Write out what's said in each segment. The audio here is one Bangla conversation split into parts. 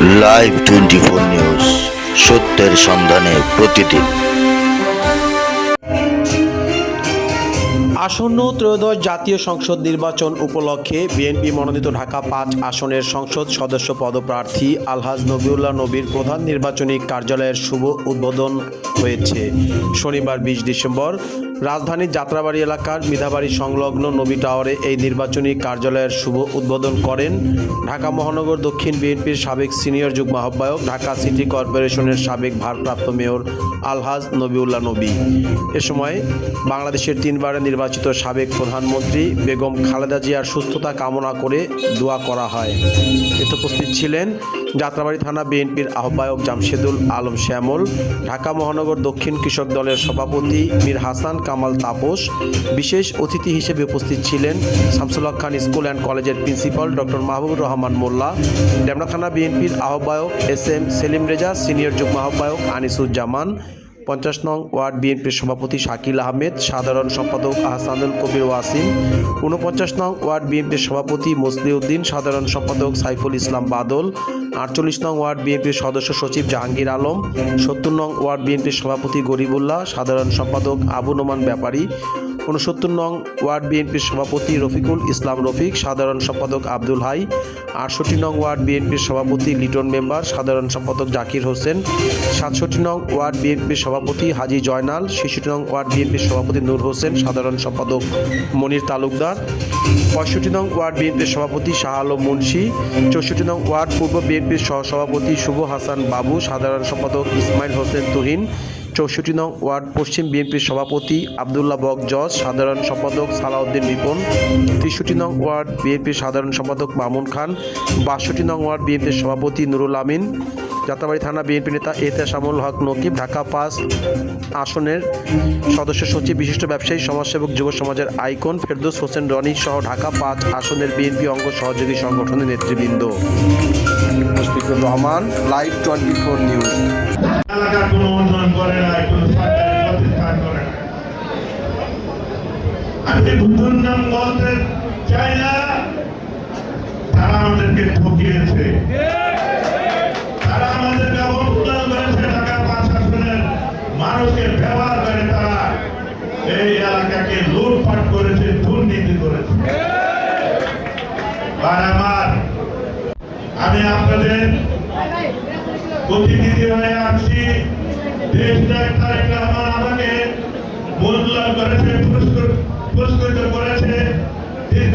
লাইভ টোয়েন্টি ফোর নিউজ সত্যের সন্ধানে প্রতিদিন। আসন্ন ত্রয়োদশ জাতীয় সংসদ নির্বাচন উপলক্ষে বিএনপি মনোনীত ঢাকা পাঁচ আসনের সংসদ সদস্য পদপ্রার্থী আলহাজ নবিউল্লাহ নবীর প্রধান নির্বাচনী কার্যালয়ের শুভ উদ্বোধন হয়েছে। শনিবার বিশ ডিসেম্বর, রাজধানীর যাত্রাবাড়ি এলাকার মিধাবাড়ি সংলগ্ন নবী টাওয়ারে এই নির্বাচনী কার্যালয়ের শুভ উদ্বোধন করেন ঢাকা মহানগর দক্ষিণ বিএনপির সাবেক সিনিয়র যুগ্ম আহ্বায়ক, ঢাকা সিটি কর্পোরেশনের সাবেক ভারপ্রাপ্ত মেয়র আলহাজ নবিউল্লাহ নবী। এ সময় বাংলাদেশের তিনবারে নির্বাচিত সাবেক প্রধানমন্ত্রী বেগম খালেদা জিয়ার সুস্থতা কামনা করে দোয়া করা হয়। এতে উপস্থিত ছিলেন যাত্রাবাড়ি থানা বিএনপির আহ্বায়ক জামশেদুল আলম শ্যামল, ঢাকা মহানগর দক্ষিণ কৃষক দলের সভাপতি মীর হাসান কামাল তাপস, বিশেষ অতিথি হিসেবে উপস্থিত ছিলেন শামসুল্লাহ খান স্কুল অ্যান্ড কলেজের প্রিন্সিপাল ডক্টর মাহবুবুর রহমান মোল্লা ডেমরা থানা বিএনপির আহ্বায়ক S M Selim Reza, senior যুগ্ম আহ্বায়ক আনিসুজ্জামান পঞ্চাশ নং ওয়ার্ড বিএনপির সভাপতি শাকিল আহমেদ, সাধারণ সম্পাদক আহসানুল কবির ওয়াসিম, ঊনপঞ্চাশ নং ওয়ার্ড বিএনপির সভাপতি মসলিউদ্দিন, সাধারণ সম্পাদক সাইফুল ইসলাম বাদল, আটচল্লিশ নং ওয়ার্ড বিএনপির সদস্য সচিব জাহাঙ্গীর আলম, সত্তর নং ওয়ার্ড বিএনপির সভাপতি গরিবুল্লাহ, সাধারণ সম্পাদক আবু নোমান ব্যাপারী উনসত্তর নং ওয়ার্ড বিএনপির সভাপতি রফিকুল ইসলাম রফিক, সাধারণ সম্পাদক আব্দুল হাই, আটষট্টি নং ওয়ার্ড বিএনপির সভাপতি লিটন মেম্বার, সাধারণ সম্পাদক জাকির হোসেন, সাতষট্টি নং ওয়ার্ড বিএনপির সভাপতি হাজি জয়নাল, ছেষট্টি নং ওয়ার্ড বিএনপির সভাপতি নূর হোসেন, সাধারণ সম্পাদক মনির তালুকদার, পঁয়ষট্টি নং ওয়ার্ড বিএনপির সভাপতি শাহ আলম মুন্সি, চৌষট্টি নং ওয়ার্ড পূর্ব বিএনপির সহসভাপতি শুভ হাসান বাবু, সাধারণ সম্পাদক ইসমাইল হোসেন তুহিন চৌষট্টি নং ওয়ার্ড, পশ্চিম বিএনপির সভাপতি আবদুল্লাহ বক জজ, সাধারণ সম্পাদক সালাউদ্দিন রিপন, তেষট্টি নং ওয়ার্ড, বিএনপির সাধারণ সম্পাদক মামুন খান, বাষট্টি নং ওয়ার্ড, বিএনপির সভাপতি নুরুল আমিন যাত্রাবাড়ি থানা বিএনপি নেতা এতেশামুল হক নকিব, ঢাকা পাঁচ আসনের সদস্য সচিব, বিশিষ্ট ব্যবসায়ী, সমাজসেবক, যুব সমাজের আইকন ফেরদৌস হোসেন রনি সহ ঢাকা পাঁচ আসনের বিএনপি অঙ্গ সহযোগী সংগঠনের নেতৃবৃন্দ। Rahman, live twenty four news. আমাদেরকে ঠকিয়েছে। মানুষকে ব্যবহার করে তারা এই এলাকাকে লুটপাট করেছে, দুর্নীতি করেছে। আর আমি আপনাদের প্রতিনিধি হয়ে আসছি। দেশটা আমাকে মূল্যায়ন করেছে, পুরস্কৃত করেছে। দীর্ঘ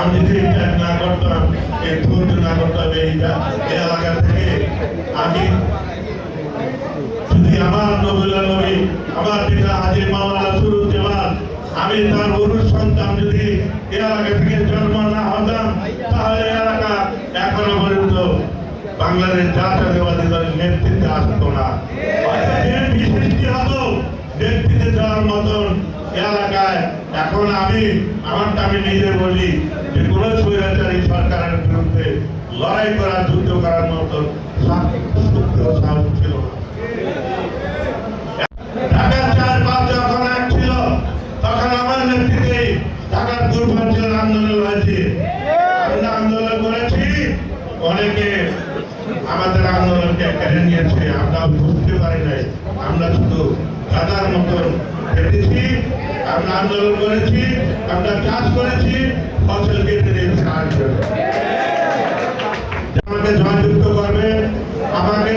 আমি ত্যাগ না করতাম এই ধৈর্য না করতাম এই এই এলাকা থেকে আমি যদি আমার নবুল্লাহ নবী, আমার পিতা হাজি মাওলানা সুরুজ্জামান আমি তার অরুষ সন্তান যদি এলাকা থেকে জন্ম না হতাম, তাহলে এলাকা এখনও পর্যন্ত বাংলাদেশ জাতীয়তাবাদী দলের নেতৃত্বে আসতো না। নেতৃত্বে দেওয়ার মতন এলাকায়, এখন আমি, আমারটা আমি নিজে বলি যে কোন স্বৈরাচারী সরকারের বিরুদ্ধে লড়াই করার, যুদ্ধ করার সাহস ছিল আমার আন্দোলন করেছি, অনেকে আমাদের আন্দোলনকে কেড়ে আমরা বুঝতে পারি নাই। আমরা শুধু দাদার মতন খেটেছি আমরা আন্দোলন করেছি আমরা চাষ করেছি ফসল কেটে সাহায্য। আমাকে জয়যুক্ত করবে আমাকে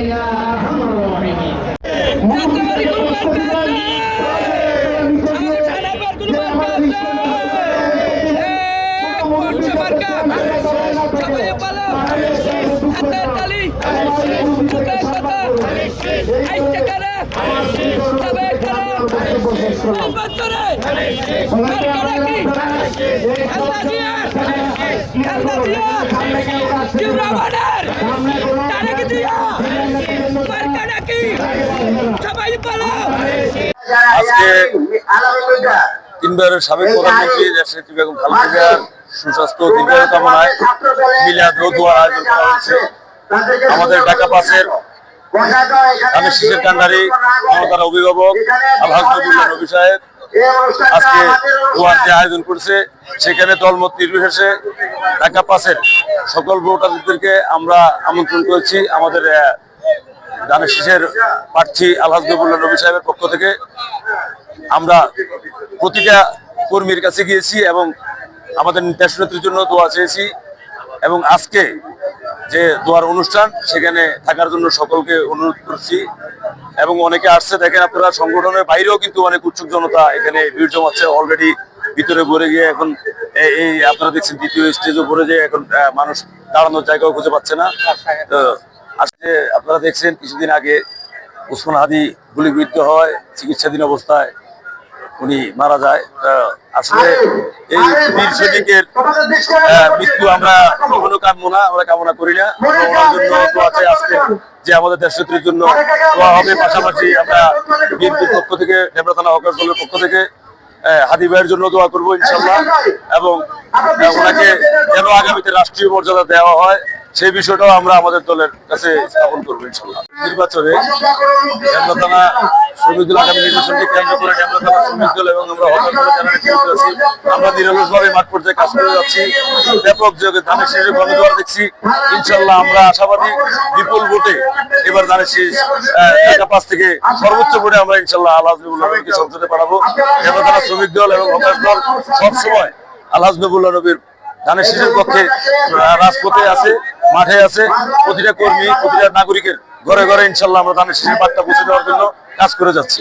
ইয়া আরহামার রাহিমিন আজকে তিনবারের সাবেক প্রধানমন্ত্রী বেগম খালেদা সুস্বাস্থ্য ও দীর্ঘায়ু কামনায় মিলাদ আয়োজন করা হয়েছে। আমাদের ঢাকা পাশের ধানের শীষের কান্ডারি মমতার অভিভাবক, আলহাজ নবুল্লাহ নবী সাহেব। আজকে দোয়ার যে আয়োজন করছে, সেখানে দলমত নির্বিশেষে ঢাকা পাশের সকল ভোটারদেরকে আমরা আমন্ত্রণ করেছি। আমাদের ধানের শীষের প্রার্থী আলহাজ নবুল্লাহ নবী সাহেবের পক্ষ থেকে। আমরা প্রতিটা কর্মীর কাছে গিয়েছি এবং আমাদের দেশনেত্রীর জন্য দোয়া চেয়েছি। এবং আজকে যে দোয়ার অনুষ্ঠান, সেখানে থাকার জন্য সকলকে অনুরোধ করছি। এবং অনেকে আসছে, দেখেন আপনারা, সংগঠনের বাইরেও কিন্তু অনেক উৎসুক জনতা এখানে ভিড় জমাচ্ছে। অলরেডি ভিতরে ভরে গিয়ে এখন এই- আপনারা দেখছেন, দ্বিতীয় স্টেজও ভরে যে এখন মানুষ দাঁড়ানোর জায়গাও খুঁজে পাচ্ছে না। তো আজকে আপনারা দেখছেন, কিছুদিন আগে উসমান হাদি গুলিবিদ্ধ হয়, চিকিৎসাধীন অবস্থায় উনি মারা যায়। আসলে এই বীর সৈনিকের মৃত্যু আমরা কখনো কামবো না আমরা কামনা করি না। ওনার জন্য দোয়া চাই আজকে যে আমাদের দেশনেত্রীর জন্য দোয়া হবে। পাশাপাশি আমরা বিএনপির পক্ষ থেকে হকার দলের পক্ষ থেকে হাদি ভাইয়ের জন্য দোয়া করব ইনশাল্লাহ এবং ওনাকে যেন আগামীতে রাষ্ট্রীয় মর্যাদা দেওয়া হয়। সেই বিষয়টাও আমরা আমাদের দলের কাছে স্থাপন করব ইনশাল্লাহ। নির্বাচনে থানা শ্রমিক দল আগামী নির্বাচনকে কেন্দ্র করে থানা শ্রমিক দল এবং আমরা হকার দলের যারা আমরা নিরলসভাবে মাঠ পর্যায়ে কাজ করে যাচ্ছি। ব্যাপক যোগে ধানের শীষের গণজোয়ার দেখছি। ইনশাল্লাহ আমরা আশাবাদী বিপুল ভোটে এবার ধানের আহ, ঢাকা পাঁচ থেকে সর্বোচ্চ ভোটে আমরা ইনশাল্লাহ আল্লাহ সংসদে পাঠাবো থানা শ্রমিক দল এবং হকার দল সবসময় আল্লাহ নবীর ধানের শীষের পক্ষে রাজপথে আছে। মাঠে আছে, প্রতিটা কর্মী, প্রতিটা নাগরিকের ঘরে ঘরে ইনশাল্লাহ আমরা ধানের শীষের বার্তা পৌঁছে দেওয়ার জন্য কাজ করে যাচ্ছি।